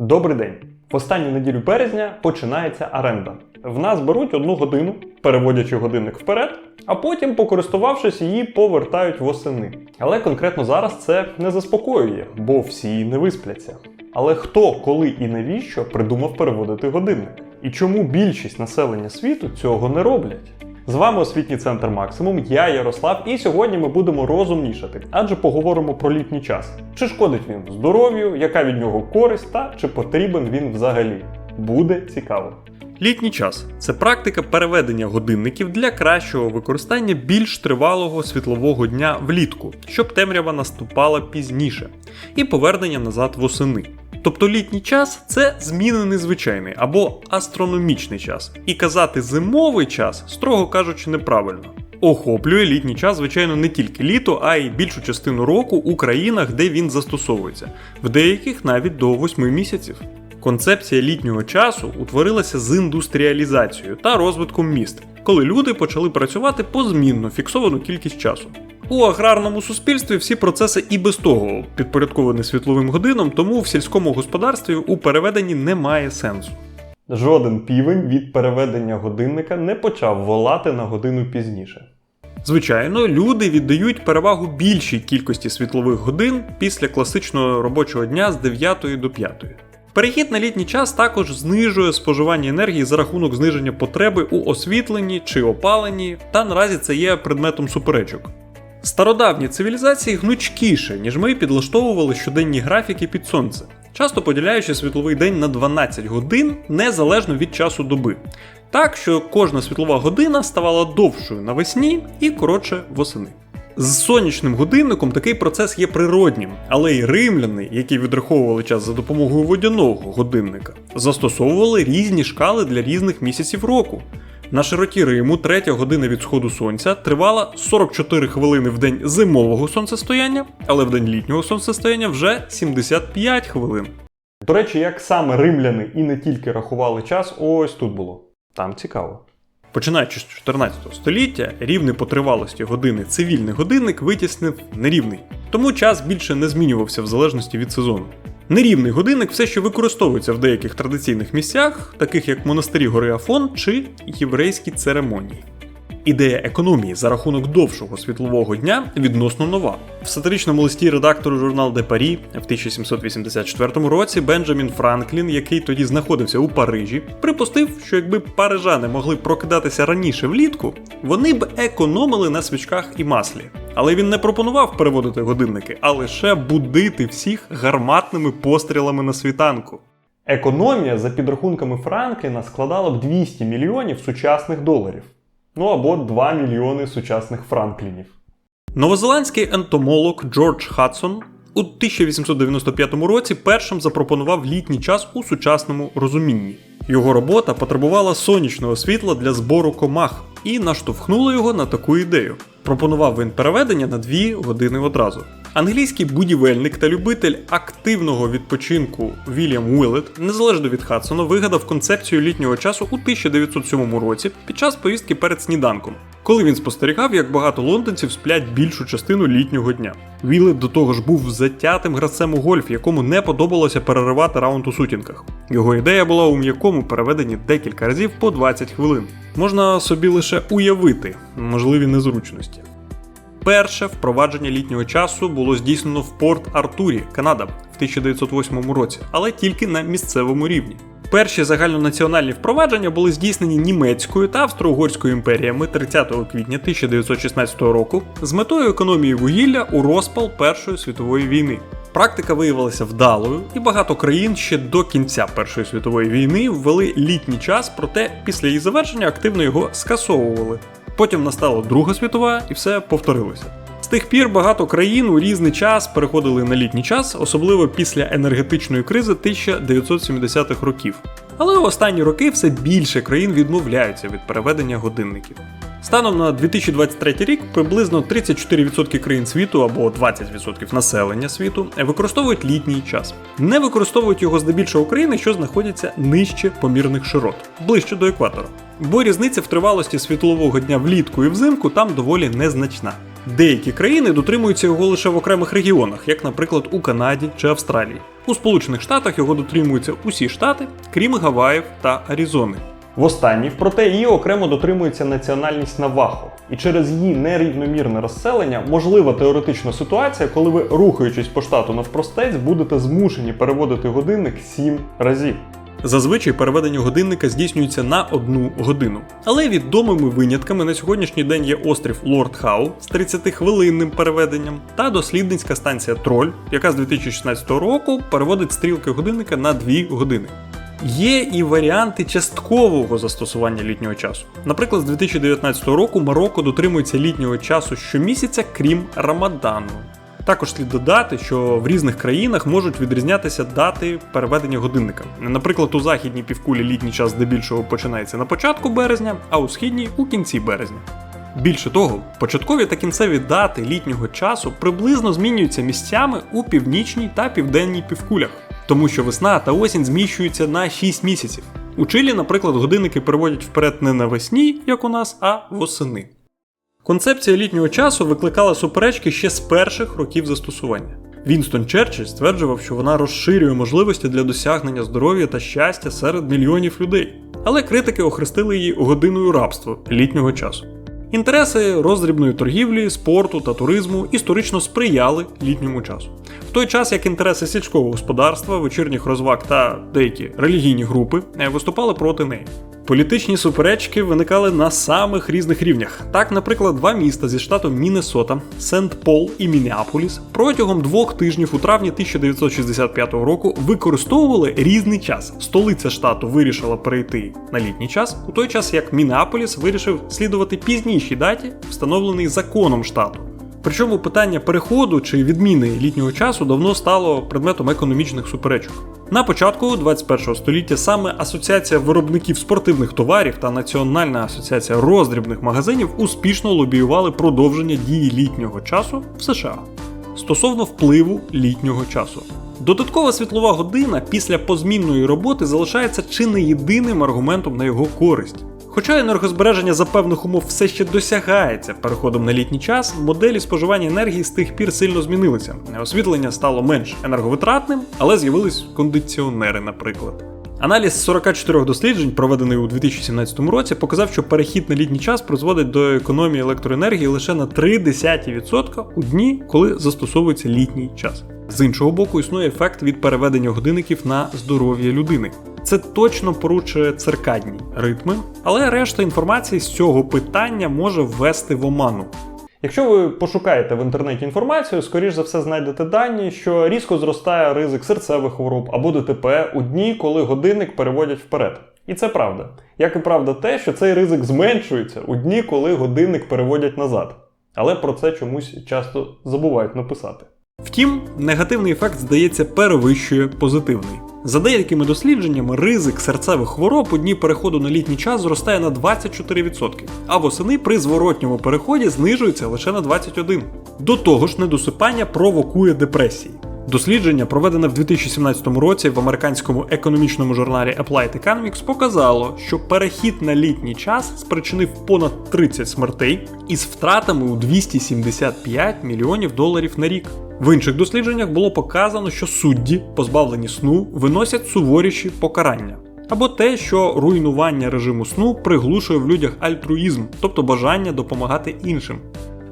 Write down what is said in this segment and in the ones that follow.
Добрий день! В останню неділю березня починається оренда. В нас беруть одну годину, переводячи годинник вперед, а потім, покористувавшись її, повертають восени. Але конкретно зараз це не заспокоює, бо всі не виспляться. Але хто, коли і навіщо придумав переводити годинник? І чому більшість населення світу цього не роблять? З вами освітній центр Максимум, я Ярослав, і сьогодні ми будемо розумнішати, адже поговоримо про літній час. Чи шкодить він здоров'ю, яка від нього користь та чи потрібен він взагалі? Буде цікаво. Літній час це практика переведення годинників для кращого використання більш тривалого світлового дня влітку, щоб темрява наступала пізніше, і повернення назад восени. Тобто літній час це змінений звичайний або астрономічний час. І казати зимовий час, строго кажучи, неправильно. Охоплює літній час, звичайно, не тільки літо, а й більшу частину року у країнах, де він застосовується, в деяких навіть до 8 місяців. Концепція літнього часу утворилася з індустріалізацією та розвитком міст, коли люди почали працювати позмінно фіксовану кількість часу. У аграрному суспільстві всі процеси і без того підпорядковані світловим годинам, тому в сільському господарстві у переведенні немає сенсу. Жоден півень від переведення годинника не почав волати на годину пізніше. Звичайно, люди віддають перевагу більшій кількості світлових годин після класичного робочого дня з 9 до 5. Перехід на літній час також знижує споживання енергії за рахунок зниження потреби у освітленні чи опаленні, та наразі це є предметом суперечок. Стародавні цивілізації гнучкіше, ніж ми підлаштовували щоденні графіки під сонце, часто поділяючи світловий день на 12 годин незалежно від часу доби. Так що кожна світлова година ставала довшою навесні і коротше восени. З сонячним годинником такий процес є природнім, але й римляни, які відраховували час за допомогою водяного годинника, застосовували різні шкали для різних місяців року. На широті Риму третя година від сходу сонця тривала 44 хвилини в день зимового сонцестояння, але в день літнього сонцестояння вже 75 хвилин. До речі, як саме римляни і не тільки рахували час, ось тут було. Там цікаво. Починаючи з 14 століття, рівний по тривалості години цивільний годинник витіснив нерівний, тому час більше не змінювався в залежності від сезону. Нерівний годинник все ще використовується в деяких традиційних місцях, таких як монастирі гори Афон чи єврейські церемонії. Ідея економії за рахунок довшого світлового дня відносно нова. В сатиричному листі редактору журнал Де Парі в 1784 році Бенджамін Франклін, який тоді знаходився у Парижі, припустив, що якби парижани могли прокидатися раніше влітку, вони б економили на свічках і маслі. Але він не пропонував переводити годинники, а лише будити всіх гарматними пострілами на світанку. Економія за підрахунками Франкліна складала б 200 мільйонів сучасних доларів. Ну або 2 мільйони сучасних франклінів. Новозеландський ентомолог Джордж Хадсон у 1895 році першим запропонував літній час у сучасному розумінні. Його робота потребувала сонячного світла для збору комах і наштовхнула його на таку ідею. Пропонував він переведення на 2 години одразу. Англійський будівельник та любитель активного відпочинку Вільям Уиллет, незалежно від Хадсона, вигадав концепцію літнього часу у 1907 році під час поїздки перед сніданком, коли він спостерігав, як багато лондонців сплять більшу частину літнього дня. Вілет до того ж був затятим гравцем у гольф, якому не подобалося переривати раунд у сутінках. Його ідея була у м'якому переведенні декілька разів по 20 хвилин. Можна собі лише уявити можливі незручності. Перше впровадження літнього часу було здійснено в Порт Артурі, Канада, в 1908 році, але тільки на місцевому рівні. Перші загальнонаціональні впровадження були здійснені німецькою та австро-угорською імперіями 30 квітня 1916 року з метою економії вугілля у розпал Першої світової війни. Практика виявилася вдалою, і багато країн ще до кінця Першої світової війни ввели літній час, проте після її завершення активно його скасовували. Потім настала Друга світова і все повторилося. З тих пір багато країн у різний час переходили на літній час, особливо після енергетичної кризи 1970-х років. Але останні роки все більше країн відмовляються від переведення годинників. Станом на 2023 рік приблизно 34% країн світу або 20% населення світу використовують літній час. Не використовують його здебільшого країни, що знаходяться нижче помірних широт, ближче до екватора. Бо різниця в тривалості світлового дня влітку і взимку там доволі незначна. Деякі країни дотримуються його лише в окремих регіонах, як, наприклад, у Канаді чи Австралії. У Сполучених Штатах його дотримуються усі штати, крім Гаваїв та Аризони. В останніх, проте її окремо дотримується національність Навахо, і через її нерівномірне розселення можлива теоретична ситуація, коли ви, рухаючись по штату навпростець, будете змушені переводити годинник 7 разів. Зазвичай переведення годинника здійснюється на одну годину. Але відомими винятками на сьогоднішній день є острів Лорд Хау з 30-хвилинним переведенням та дослідницька станція Троль, яка з 2016 року переводить стрілки годинника на 2 години. Є і варіанти часткового застосування літнього часу. Наприклад, з 2019 року Марокко дотримується літнього часу щомісяця, крім Рамадану. Також слід додати, що в різних країнах можуть відрізнятися дати переведення годинника. Наприклад, у західній півкулі літній час здебільшого починається на початку березня, а у східній у кінці березня. Більше того, початкові та кінцеві дати літнього часу приблизно змінюються місцями у північній та південній півкулях, тому що весна та осінь зміщуються на 6 місяців. У Чилі, наприклад, годинники переводять вперед не навесні, як у нас, а восени. Концепція літнього часу викликала суперечки ще з перших років застосування. Вінстон Черчилль стверджував, що вона розширює можливості для досягнення здоров'я та щастя серед мільйонів людей. Але критики охрестили її годиною рабства літнього часу. Інтереси роздрібної торгівлі, спорту та туризму історично сприяли літньому часу. В той час як інтереси сільського господарства, вечірніх розваг та деякі релігійні групи е, виступали проти неї. Політичні суперечки виникали на самих різних рівнях. Так, наприклад, два міста зі штату Міннесота, Сент-Пол і Мінneаполіс протягом двох тижнів у травні 1965 року використовували різний час. Столиця штату вирішила перейти на літній час, у той час як Міннеаполіс вирішив слідувати пізнішій даті, встановленій законом штату. Причому питання переходу чи відміни літнього часу давно стало предметом економічних суперечок. На початку 21 століття саме Асоціація виробників спортивних товарів та Національна асоціація роздрібних магазинів успішно лобіювали продовження дії літнього часу в США стосовно впливу літнього часу. Додаткова світлова година після позмінної роботи залишається чи не єдиним аргументом на його користь. Хоча енергозбереження за певних умов все ще досягається переходом на літній час, моделі споживання енергії з тих пір сильно змінилися. Освітлення стало менш енерговитратним, але з'явились кондиціонери, наприклад. Аналіз 44 досліджень, проведений у 2017 році, показав, що перехід на літній час призводить до економії електроенергії лише на 0,3% у дні, коли застосовується літній час. З іншого боку, існує ефект від переведення годинників на здоров'я людини. Це точно порушує циркадні ритми, але решта інформації з цього питання може ввести в оману. Якщо ви пошукаєте в інтернеті інформацію, скоріш за все знайдете дані, що різко зростає ризик серцевих хвороб або ДТП у дні, коли годинник переводять вперед. І це правда. Як і правда те, що цей ризик зменшується у дні, коли годинник переводять назад. Але про це чомусь часто забувають написати. Втім, негативний ефект, здається, перевищує позитивний. За деякими дослідженнями, ризик серцевих хвороб у дні переходу на літній час зростає на 24%, а восени при зворотньому переході знижується лише на 21%. До того ж, недосипання провокує депресії. Дослідження, проведене в 2017 році в американському економічному журналі Applied Economics, показало, що перехід на літній час спричинив понад 30 смертей із втратами у 275 мільйонів доларів на рік. В інших дослідженнях було показано, що судді, позбавлені сну, виносять суворіші покарання. Або те, що руйнування режиму сну приглушує в людях альтруїзм, тобто бажання допомагати іншим.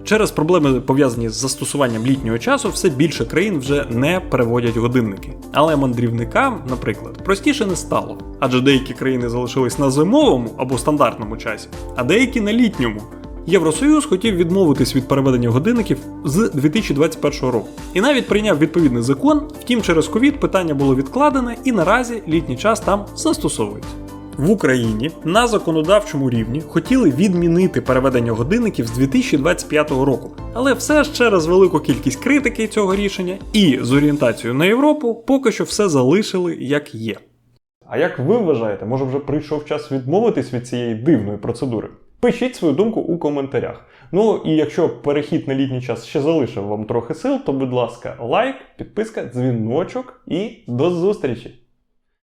Через проблеми пов'язані з застосуванням літнього часу, все більше країн вже не переводять годинники. Але мандрівникам, наприклад, простіше не стало, адже деякі країни залишились на зимовому або стандартному часі, а деякі на літньому. Євросоюз хотів відмовитись від переведення годинників з 2021 року і навіть прийняв відповідний закон. Втім, через ковід питання було відкладене, і наразі літній час там застосовується. В Україні на законодавчому рівні хотіли відмінити переведення годинників з 2025 року, але все ж через велику кількість критики цього рішення і з орієнтацією на Європу поки що все залишили як є. А як ви вважаєте, може вже прийшов час відмовитись від цієї дивної процедури? Пишіть свою думку у коментарях. Ну і якщо перехід на літній час ще залишив вам трохи сил, то будь ласка, лайк, підписка, дзвіночок і до зустрічі!